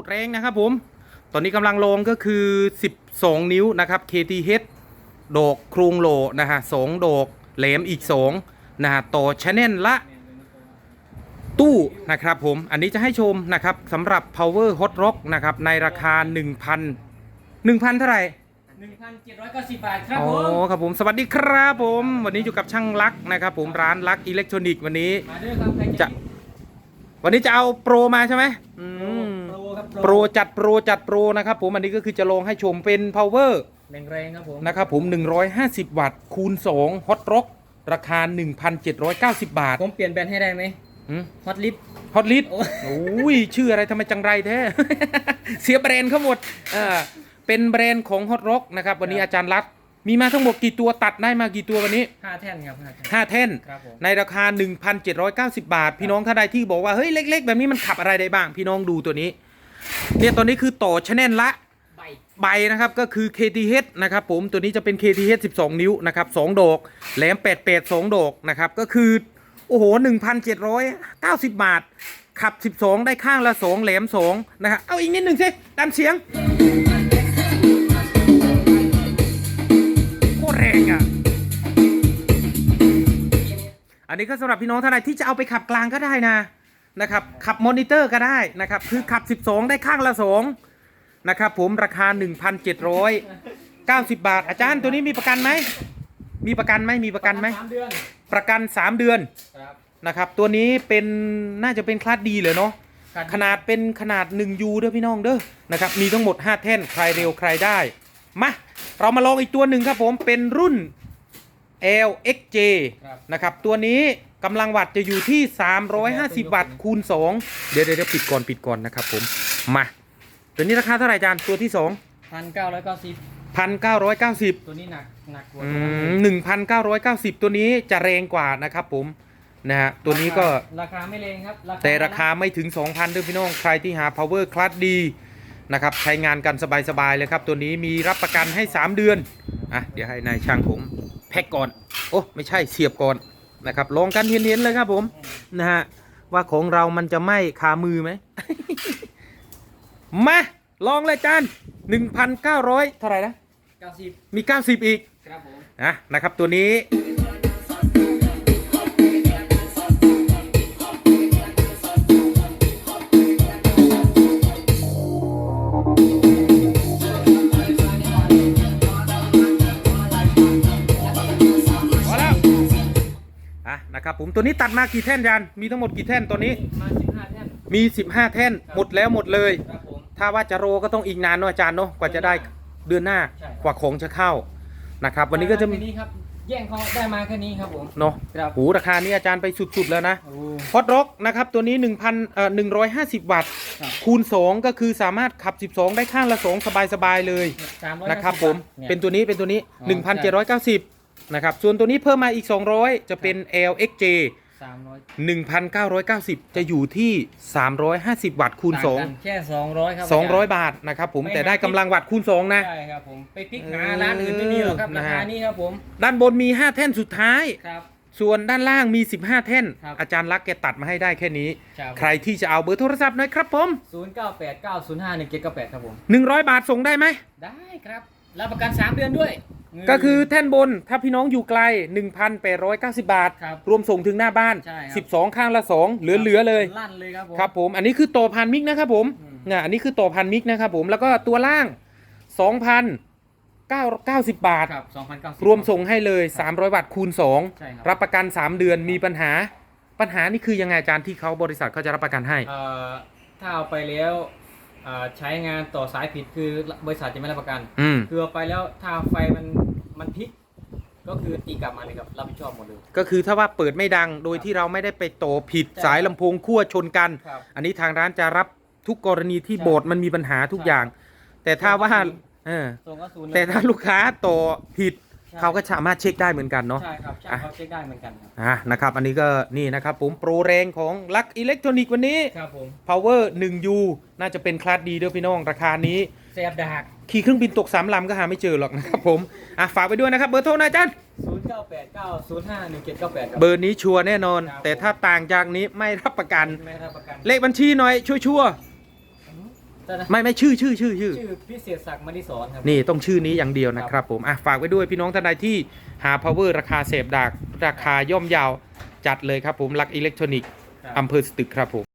ตรแรงนะครับผม ตอนนี้กำลังลงก็คือ 12 นิ้วนะครับ KTH โดกโครงโหลนะฮะสองโดกแหลมอีก2นะฮะต่อชแนลละ ตู้นะครับผม อันนี้จะให้ชมนะครับสำหรับ Power Hot Rock นะครับในราคา 1,000 1,000 เท่าไหร่1,790 บาทครับอ๋อผมครับผมสวัสดีครับผม วันนี้อยู่กับช่างลักษณ์นะครับผมร้านลักษณ์อิเล็กทรอนิกส์วันนี้มาด้วยครับใครจะ วันนี้จะเอาโปรมาใช่ไหมอืม โปรครับโปรจัดโปรจัดโปรนะครับผมอันนี้ก็คือจะลงให้ชมเป็น power แรงๆครับผมนะครับผม 150 วัตต์คูณ2 hot rock ราคา 1,790 บาท ผมเปลี่ยนแบรนด์ให้ได้ไหมอืมฮอตลิฟฮอตลิสโอ้โอ้ยชื่ออะไรทำไมจังไรแท้ เสียแบรนด์เขาหมดเออเป็นแบรนด์ของฮอตร็อกนะครับวันนี้อาจารย์รัฐมีมาทั้งหมดกี่ตัวตัดได้มากี่ตัววันนี้ 5 แท่นครับ5แท่น5แท่นครับผมในราคา 1,790 บาท พี่น้องท่านใดที่บอกว่า เฮ้ย เล็ก ๆ แบบนี้มันขับอะไรได้บ้าง พี่น้องดูตัวนี้ เนี่ยตัวนี้คือต่อชแนลละใบใบนะครับก็คือ KTH นะครับผมตัวนี้จะเป็น KTH 12 นิ้วนะครับ2โดกแหลม88 2โดกนะครับก็คือโอ้โห 1,790 บาท ขับ 12 ได้ข้างละ 2 แหลม 2 นะครับเอาอีกนิดหนึ่งสิดันเสียงโคตรแรงอะ อันนี้ก็สำหรับพี่น้องท่านใดที่จะเอาไปขับกลางก็ได้นะ นะครับขับมอนิเตอร์ก็ได้นะครับคือขับ 12 ได้ข้างละ2นะครับผมราคา 1,790 บาท อาจารย์ตัวนี้มีประกันไหมมีประกันไหมมีประกันไหมสามเดือนประกัน 3 เดือนครับนะครับตัวนี้เป็นน่าจะเป็นคลาสดีเลยเนาะครับขนาดเป็นขนาด 1U เด้อพี่น้องเด้อนะครับมีทั้งหมด 5 แท่นใครเร็วใครได้มาเรามาลองอีกตัวหนึ่งครับผมเป็นรุ่น LXJ ครับนะครับตัวนี้ กำลังวัตต์จะอยู่ที่ 350 วัตต์คูณ2เดี๋ยวเดี๋ยวเดี๋ยวปิดก่อนปิดก่อนนะครับผมมาตัวนี้ราคาเท่าไหร่จานตัวที่ 2 พันเก้าร้อยเก้าสิบ1,990 ตัวนี้หนักหนักกว่าอืตัวนั้นม1,990 ตัวนี้จะแรงกว่านะครับผมนะฮะตัวนี้ก็ ราคาไม่แรงครับแต่ราคาไม่ถึง 2,000ด้วยพี่น้อง ใครที่หา power class ดีนะครับ ใช้งานกันสบาย ๆ เลยครับ ตัวนี้มีรับประกันให้ 3 เดือน อะ เดี๋ยวให้นายช่างผม แพ็กก่อน โอ้ ไม่ใช่เสียบก่อน นะครับลองกันเห็นๆเลยครับผมนะฮะว่าของเรามันจะไหม้คามือไหม มาลองเลยจาน1,900เท่าไหร่นะเก้าสิบมี 90 อีกครับผม นะนะครับตัวนี้ นะครับผมตัวนี้ตัดมากี่แท่นจานมีทั้งหมดกี่แท่นตัวนี้มาสิบห้าแท่นมี 15 แท่นหมดแล้วหมดเลย ครับผม ถ้าว่าจะโรก็ต้องอีกนานเนาะอาจารย์เนาะกว่าจะได้เดือนหน้าใช่ กว่าของจะเข้านะครับวันนี้ก็จะได้มาแค่นี้ครับแย่งเขาได้มาแค่นี้ครับผม เนาะครับหูราคานี้อาจารย์ไปสุดๆแล้วนะ โอ้ ฮอตร็อกนะครับตัวนี้ 1,000เอ่อ150 วัตต์ ครับ คูณ 2 ก็คือสามารถขับ 12 ได้ข้างละ 2 สบาย ๆ เลยสามร้อยนะครับผมยเป็นตัวนี้เป็นตัวนี้อ๋อ1,790 นะครับ ส่วนตัวนี้เพิ่มมาอีก 200 จะเป็น LXJ สามร้อย1,990 จะอยู่ที่ 350 วัตต์คูณ ต่างกันแค่สองร้อยครับ2 200 บาทนะครับผมไม่แต่ได้กำลังวัตต์คูณ 2 นะ ใช่ครับผมไปพลิกเออหาร้านอื่นไม่มีหรอกครับนะราฮะคานี้ครับผมด้านบนมี 5 แท่นสุดท้าย ครับ ส่วนด้านล่างมี 15 แท่น ครับ อาจารย์รักษณ์แกตัดมาให้ได้แค่นี้ ครับใครที่จะเอาเบอร์โทรศัพท์หน่อยครับผมศูนย์เก้าแปดเก้าศูนย์ห้าหนึ่งเจ็ดเก้าแปดครับผม 100 บาทส่งได้ไหม ได้ครับ รับประกันสามเดือนด้วย ก็คือแท่นบนถ้าพี่น้องอยู่ไกล 1,890 บาท ครับรวมส่งถึงหน้าบ้าน ใช่ครับ 12 ข้างละ 2 เหลือๆเลย ลั่นเลยครับผม ครับผม อันนี้คือต่อพันมิกนะครับผมอืมเนี่ยอันนี้คือต่อพันมิกนะครับผม แล้วก็ตัวล่าง 2,990 บาท ครับสองพันเก้าสิบรวมส่งให้เลย 300วัตต์คูณ ใช่ครับ2รับประกัน 3 เดือนมีปัญหา ปัญหานี่คือยังไงอาจารย์ที่เขาบริษัทเขาจะรับประกันให้ เอ่อถ้าเอาไปแล้วเอ่อใช้งานต่อสายผิดคือบริษัทจะไม่รับประกัน อืม คือเอาไปแล้วถ้าไฟมัน มันพลิกก็คือตีกลับมาเลยครับรับผิดชอบหมดเลย ก็คือถ้าว่าเปิดไม่ดังโดยที่เราไม่ได้ไปโตผิดใช่ สายลำโพงขั้วชนกัน ครับ อันนี้ทางร้านจะรับทุกกรณีที่ใช่โบสถ์มันมีปัญหาทุกใช่อย่าง แต่ถ้าว่าส่งก็ศูนย์เออส่งก็ศูนย์เลยแต่ถ้าลูกค้าโตผิดใช่เขาก็สามารถเช็คได้เหมือนกันเนาะ ใช่ครับใช่อะ เขาเช็คได้เหมือนกันครับอะนะครับ อันนี้ก็นี่นะครับผมโปรแรงของลักอิเล็กทรอนิกส์วันนี้ ครับผม power 1U น่าจะเป็นคลาสดีด้วยพี่น้องราคานี้ เซฟดาก ขี่เครื่องบินตกสามลำก็หาไม่เจอหรอกนะครับผม อะฝากไปด้วยนะครับ เบอร์โทรนะอาจารย์ศูนย์เก้าแปดเก้าศูนย์ห้าหนึ่งเจ็ดเก้าแปดครับ เบอร์นี้ชัวร์แน่นอน ครับ แต่ถ้าต่างจากนี้ไม่รับประกัน ไม่รับประกันเลขบัญชีหน่อยชัวร์แต่นะไม่ไม่ชื่อชื่อชื่อชื่อ ชื่อพิเศษศักดิ์มณิสอนครับ นี่ต้องชื่อนี้อย่างเดียวนะครับผมอะฝากไว้ด้วยพี่น้องท่านใดที่หา power ราคาเสพดักราคาย่อมเยาวจัดเลยครับผมลักอิเล็กทรอนิกส์ครับ อำเภอสตึกครับผม